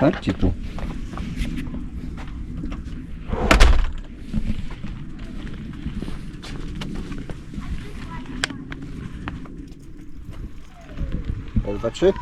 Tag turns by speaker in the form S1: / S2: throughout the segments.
S1: Chodźcie tu. Dwa, trzy.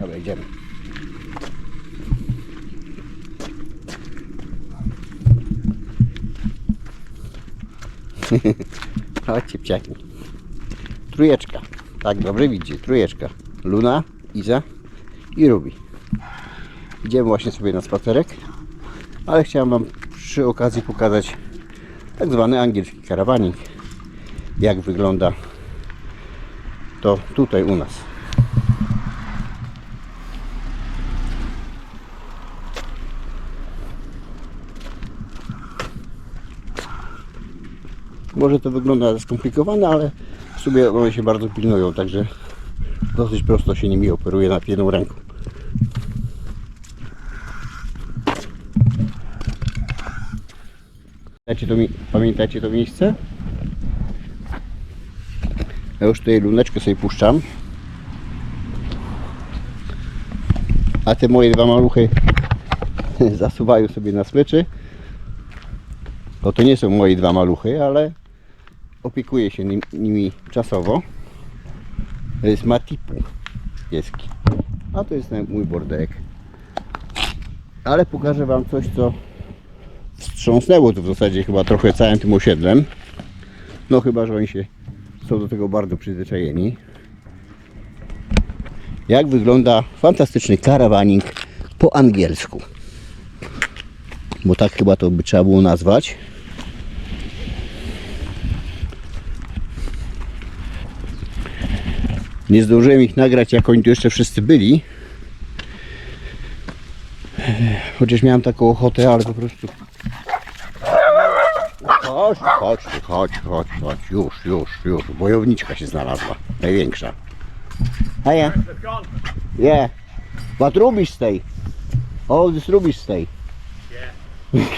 S1: Dobra, idziemy. Chodźcie, psiaki. Trójeczka. Tak, dobrze widzicie, trójeczka. Luna, Iza i Ruby. Idziemy właśnie sobie na spacerek, ale chciałem Wam przy okazji pokazać tak zwany angielski karawanik. Jak wygląda to tutaj u nas. Może to wygląda skomplikowane, ale w sumie one się bardzo pilnują, także dosyć prosto się nimi operuje na jedną ręką. Pamiętacie to, mi- pamiętacie to miejsce? Ja już tutaj luneczkę sobie puszczam. A te moje dwa maluchy zasuwają sobie na smyczy. No to nie są moje dwa maluchy, ale opiekuję się nim, nimi czasowo. To jest Matipu pieski. A to jest mój bordek. Ale pokażę Wam coś, co wstrząsnęło tu w zasadzie chyba trochę całym tym osiedlem. No chyba, że oni się są do tego bardzo przyzwyczajeni. Jak wygląda fantastyczny karawaning po angielsku. Bo tak chyba to by trzeba było nazwać. Nie zdążyłem ich nagrać, jak oni tu jeszcze wszyscy byli. Chociaż miałem taką ochotę, ale po prostu. Chodź, chodź, chodź, chodź, chodź. Już, już, już. Bojowniczka się znalazła. Największa.
S2: They've gone.
S1: Yeah. But Ruby stay. All this Ruby stay.
S2: Yeah.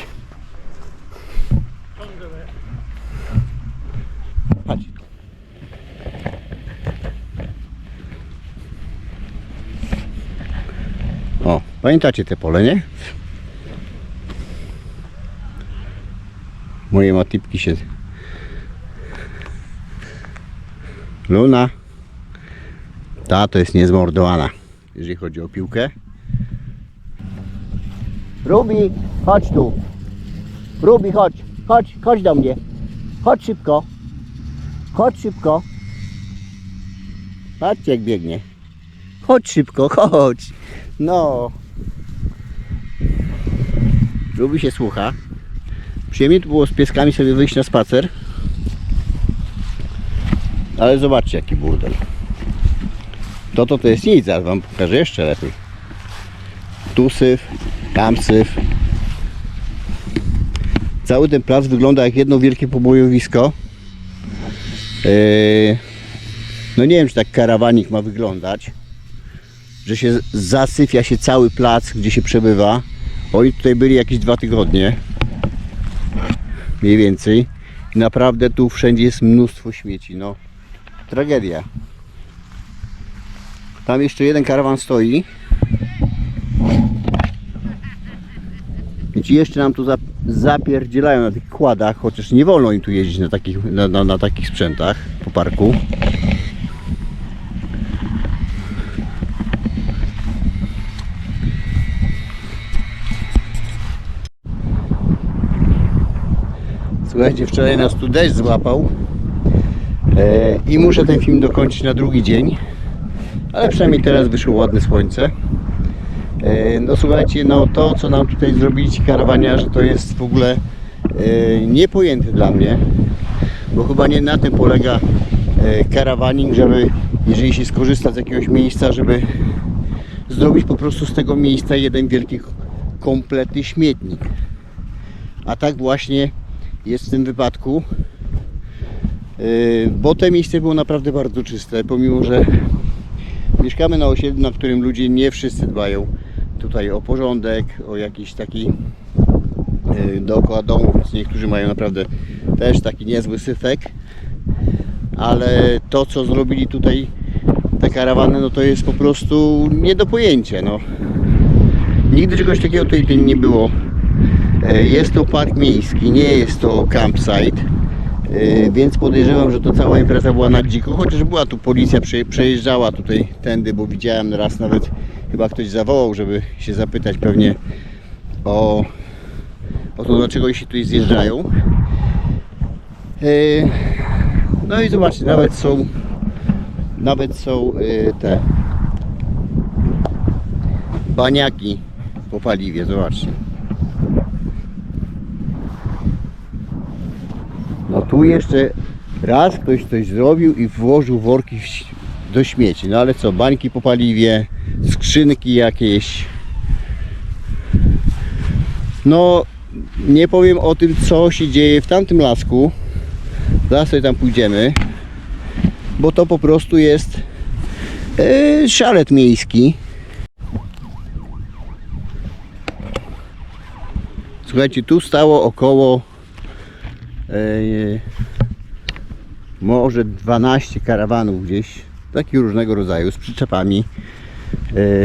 S2: Tons of it.
S1: Chodź. O, pamiętacie te pole, nie? Moje matipki się... Luna. Ta to jest niezmordowana, jeżeli chodzi o piłkę. Ruby, chodź tu. Ruby, chodź. Chodź, chodź do mnie. Chodź szybko. Chodź szybko. Patrzcie jak biegnie. Chodź szybko, chodź. No. Lubi się słucha. Przyjemnie tu było z pieskami sobie wyjść na spacer. Ale zobaczcie jaki burdel. To to to jest nic, zaraz wam pokażę jeszcze lepiej. Tu syf, tam syf. Cały ten plac wygląda jak jedno wielkie pobojowisko. Yy, no nie wiem, czy tak karawanik ma wyglądać, że się zasyfia się cały plac, gdzie się przebywa. Oni tutaj byli jakieś dwa tygodnie, mniej więcej. I naprawdę tu wszędzie jest mnóstwo śmieci, no. Tragedia. Tam jeszcze jeden karawan stoi. I ci jeszcze nam tu zap- zapierdzielają na tych kładach, chociaż nie wolno im tu jeździć na takich, na, na, na takich sprzętach po parku. Słuchajcie, wczoraj nas tu deszcz złapał e, i muszę ten film dokończyć na drugi dzień, ale przynajmniej teraz wyszło ładne słońce. E, No słuchajcie, no to co nam tutaj zrobili ci karawaniarze to jest w ogóle e, niepojęte dla mnie, bo chyba nie na tym polega e, karawaning, żeby jeżeli się skorzysta z jakiegoś miejsca, żeby zrobić po prostu z tego miejsca jeden wielki kompletny śmietnik. A tak właśnie jest w tym wypadku, e, bo to miejsce było naprawdę bardzo czyste, pomimo że Mieszkamy na osiedlu, na którym ludzie nie wszyscy dbają tutaj o porządek, o jakiś taki y, dookoła domu, więc niektórzy mają naprawdę też taki niezły syfek. Ale to, co zrobili tutaj te karawany, no to jest po prostu nie do pojęcia. No. Nigdy czegoś takiego tutaj nie było. E, Jest to park miejski, nie jest to campsite. E, Więc podejrzewam, że to cała impreza była na dziko, chociaż była tu policja, prze- przejeżdżała tutaj tędy, bo widziałem raz nawet chyba ktoś zawołał, żeby się zapytać pewnie o, o to, dlaczego się tutaj zjeżdżają. E, No i zobaczcie, nawet są nawet są te baniaki po paliwie, zobaczcie. Tu jeszcze raz ktoś coś zrobił i włożył worki do śmieci. No ale co, bańki po paliwie, skrzynki jakieś. No nie powiem o tym co się dzieje w tamtym lasku. Zaraz sobie tam pójdziemy. Bo to po prostu jest e, szalet miejski. Słuchajcie, tu stało około może 12 karawanów gdzieś, takich różnego rodzaju, z przyczepami.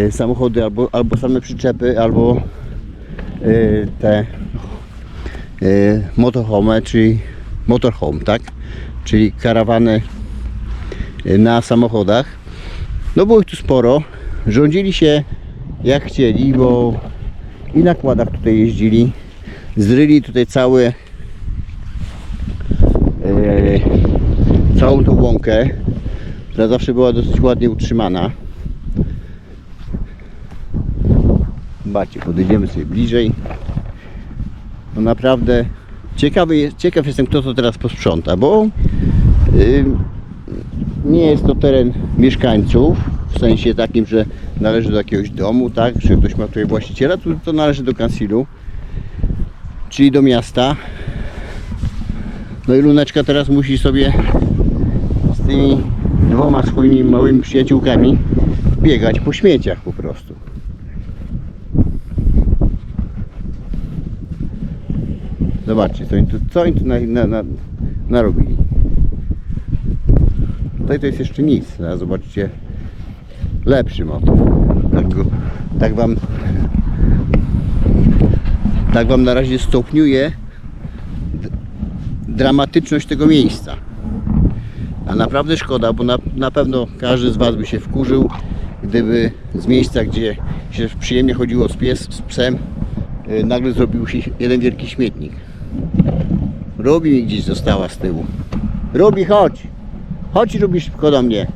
S1: E, samochody albo, albo same przyczepy, albo e, te motorhome, czyli motorhome, tak? Czyli karawany na samochodach. No było ich tu sporo. Rządzili się jak chcieli, bo i na kładach tutaj jeździli. Zryli tutaj cały całą tą łąkę, która zawsze była dosyć ładnie utrzymana. Zobaczcie, podejdziemy sobie bliżej. No naprawdę ciekawy ciekaw jestem kto to teraz posprząta, bo y, nie jest to teren mieszkańców, w sensie takim, że należy do jakiegoś domu, tak, że ktoś ma tutaj właściciela, tu to należy do kansilu, czyli do miasta. No i Luneczka teraz musi sobie z tymi dwoma swoimi małymi przyjaciółkami biegać po śmieciach po prostu. Zobaczcie, co oni tu, co oni tu na, na, na, narobili. Tutaj to jest jeszcze nic, a zobaczcie lepszy motyw. Tak, tak wam tak wam na razie stopniuję d- dramatyczność tego miejsca. A naprawdę szkoda, bo na, na pewno każdy z Was by się wkurzył, gdyby z miejsca, gdzie się przyjemnie chodziło z, pies, z psem, y, nagle zrobił się jeden wielki śmietnik. Robi mi gdzieś została z tyłu. Rubi, chodź! Chodź, Rubi, szybko do mnie.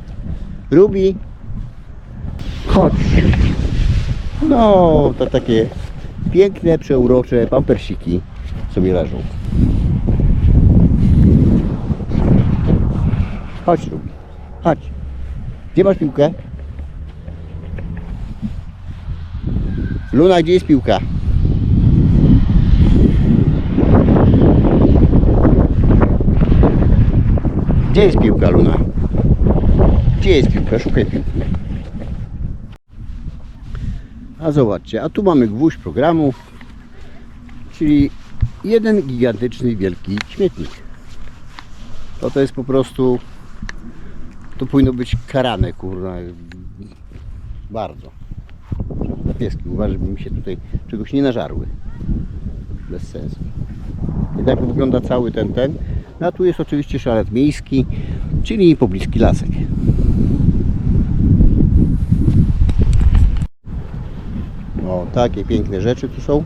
S1: Rubi, chodź. No, to takie piękne, przeurocze pampersiki sobie leżą. Chodź, Rubi. Chodź. Gdzie masz piłkę? Luna, gdzie jest piłka? Gdzie jest piłka, Luna? Gdzie jest piłka? Szukaj piłki. A zobaczcie, a tu mamy gwóźdź programu, czyli jeden gigantyczny, wielki śmietnik. To to jest po prostu, to powinno być karane, kurwa, bardzo. Pieski, uważaj, żeby mi się tutaj czegoś nie nażarły. Bez sensu. I tak wygląda cały ten, ten. No a tu jest oczywiście szalet miejski, czyli pobliski lasek. O, takie piękne rzeczy tu są.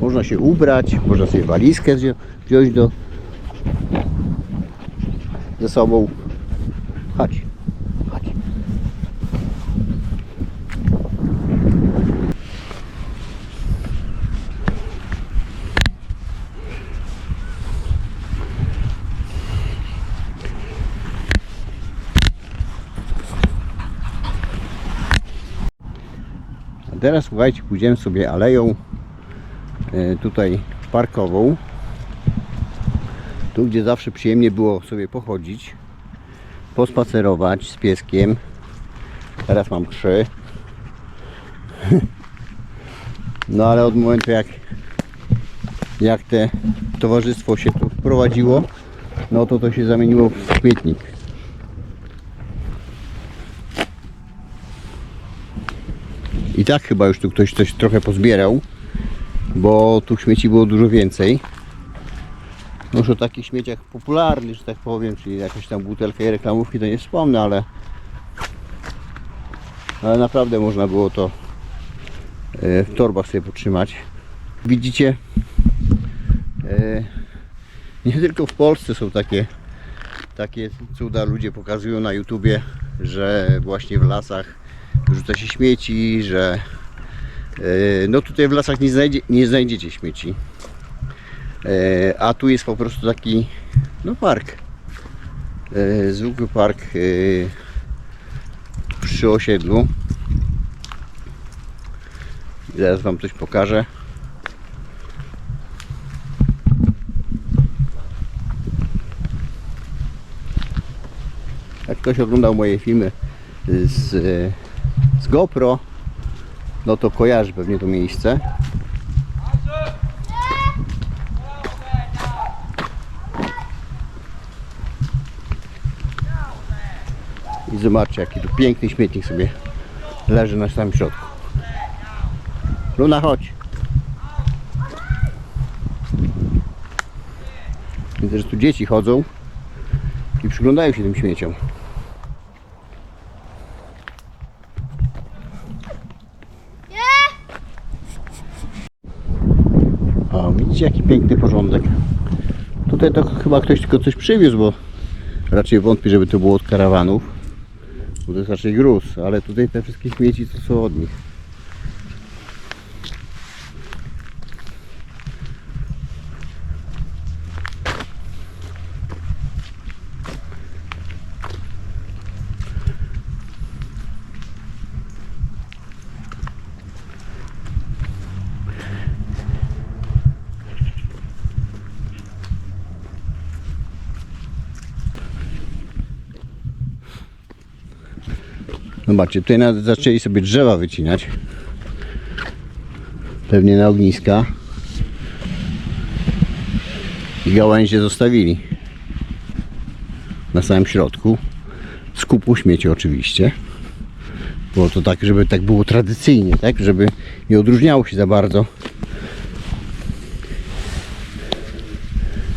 S1: Można się ubrać, można sobie walizkę wzią- wziąć do ze sobą. Chodź, chodź. A teraz słuchajcie, pójdziemy sobie aleją e, tutaj parkową. Tu, gdzie zawsze przyjemnie było sobie pochodzić, pospacerować z pieskiem. Teraz mam krzy. No ale od momentu jak jak te towarzystwo się tu wprowadziło, no to to się zamieniło w śmietnik. I tak chyba już tu ktoś coś trochę pozbierał, bo tu śmieci było dużo więcej. Już o takich śmieciach popularnych, że tak powiem, czyli jakaś tam butelka i reklamówki to nie wspomnę, ale ale naprawdę można było to e, w torbach sobie potrzymać. Widzicie, e, nie tylko w Polsce są takie, takie cuda, ludzie pokazują na YouTubie, że właśnie w lasach rzuca się śmieci, że e, no tutaj w lasach nie, znajdzie, nie znajdziecie śmieci. E, A tu jest po prostu taki no park. E, Zwykły park e, przy osiedlu. Zaraz Wam coś pokażę. Jak ktoś oglądał moje filmy z, z GoPro, no to kojarzy pewnie to miejsce. Zobaczcie, jaki tu piękny śmietnik sobie leży na samym środku. Luna, chodź. Widzę, że tu dzieci chodzą i przyglądają się tym śmieciom. O, widzicie jaki piękny porządek. Tutaj to chyba ktoś tylko coś przywiózł, bo raczej wątpię, żeby to było od karawanów. To jest raczej gruz, ale tutaj te wszystkie śmieci to są od nich. Zobaczcie, tutaj nawet zaczęli sobie drzewa wycinać. Pewnie na ogniska. I gałęzie zostawili. Na samym środku. Z kupu śmieci oczywiście. Było to tak, żeby tak było tradycyjnie, tak? Żeby nie odróżniało się za bardzo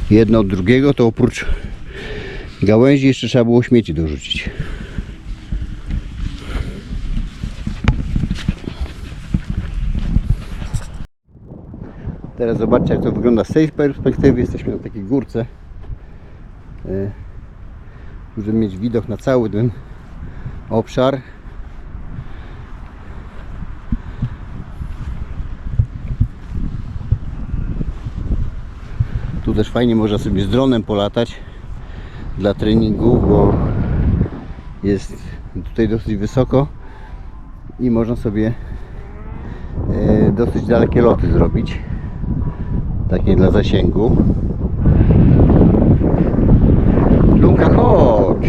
S1: jedno od drugiego, to oprócz gałęzi jeszcze trzeba było śmieci dorzucić. Teraz zobaczcie jak to wygląda z tej perspektywy. Jesteśmy na takiej górce. E, Możemy mieć widok na cały ten obszar. Tu też fajnie można sobie z dronem polatać dla treningu, bo jest tutaj dosyć wysoko i można sobie e, dosyć dalekie loty zrobić takie dla zasięgu. Lunka chodź.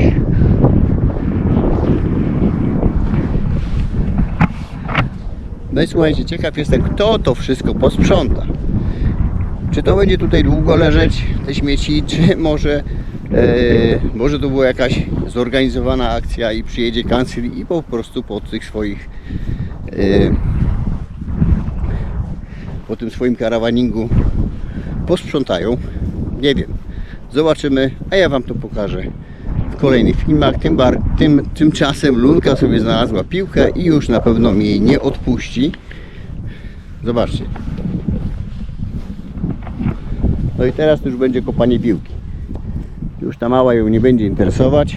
S1: No i słuchajcie ciekaw jestem kto to wszystko posprząta. Czy to będzie tutaj długo leżeć te śmieci czy może e, może to była jakaś zorganizowana akcja i przyjedzie kancel i po prostu po tych swoich e, po tym swoim karawaningu posprzątają. Nie wiem. Zobaczymy, a ja Wam to pokażę w kolejnych filmach. Tym, bar, tym, tymczasem Lunka sobie znalazła piłkę i już na pewno mi jej nie odpuści. Zobaczcie. No i teraz już będzie kopanie piłki. Już ta mała ją nie będzie interesować.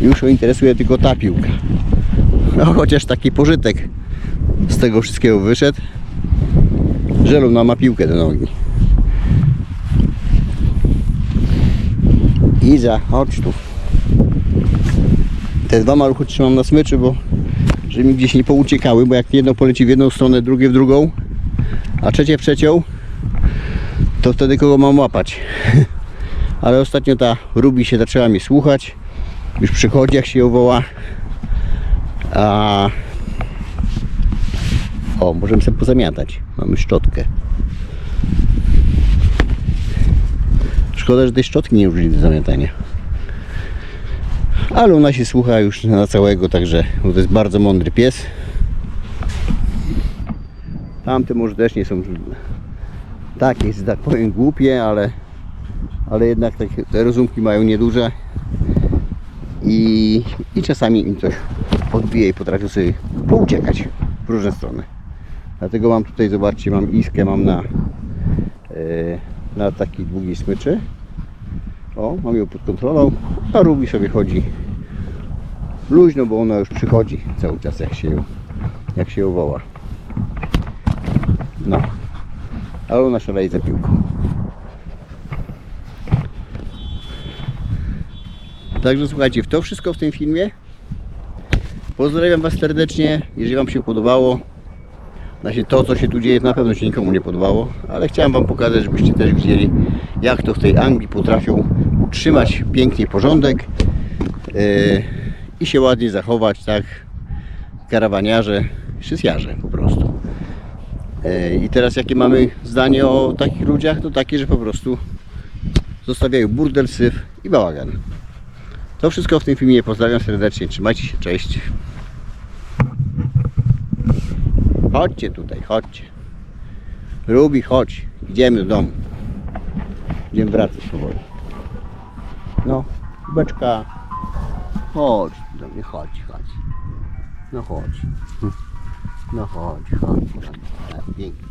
S1: Już ją interesuje tylko ta piłka. No chociaż taki pożytek z tego wszystkiego wyszedł, że Luna ma piłkę do nogi. Iza, chodź tu. Te dwa maluchy trzymam na smyczy, bo żeby mi gdzieś nie pouciekały, bo jak jedno poleci w jedną stronę, drugie w drugą, a trzecie w trzecią, to wtedy kogo mam łapać. Ale ostatnio ta Rubi się zaczęła mi słuchać. Już przychodzi jak się ją woła. A o, możemy sobie pozamiatać. Mamy szczotkę. Szkoda, że tej szczotki nie użyli do zamiatania. Ale ona się słucha już na całego, także to jest bardzo mądry pies. Tamte może też nie są takie, że tak powiem, głupie, ale, ale jednak takie, te rozumki mają nieduże. I, i czasami im coś odbije i potrafią sobie pouciekać w różne strony. Dlatego mam tutaj, zobaczcie, mam iskę, mam na, e, na takiej długiej smyczy. O, mam ją pod kontrolą, a Rubi sobie chodzi luźno, bo ona już przychodzi cały czas jak się ją, jak się ją woła. No, ale ona szaleje za piłką. Także słuchajcie, w to wszystko w tym filmie. Pozdrawiam Was serdecznie. Jeżeli Wam się podobało, znaczy to co się tu dzieje na pewno się nikomu nie podobało, ale chciałem Wam pokazać, żebyście też widzieli jak to w tej Anglii potrafią utrzymać pięknie porządek yy, i się ładnie zachować, tak karawaniarze, szysjarze po prostu. Yy, I teraz jakie mamy zdanie o takich ludziach? To takie, że po prostu zostawiają burdel, syf i bałagan. To wszystko w tym filmie. Pozdrawiam serdecznie. Trzymajcie się. Cześć. Chodźcie tutaj, chodźcie. Rubi, chodź. Idziemy do domu. Będziemy wracać powoli. No, beczka. Chodź do mnie, chodź, chodź. No chodź. No chodź, chodź. chodź. Tak, pięknie.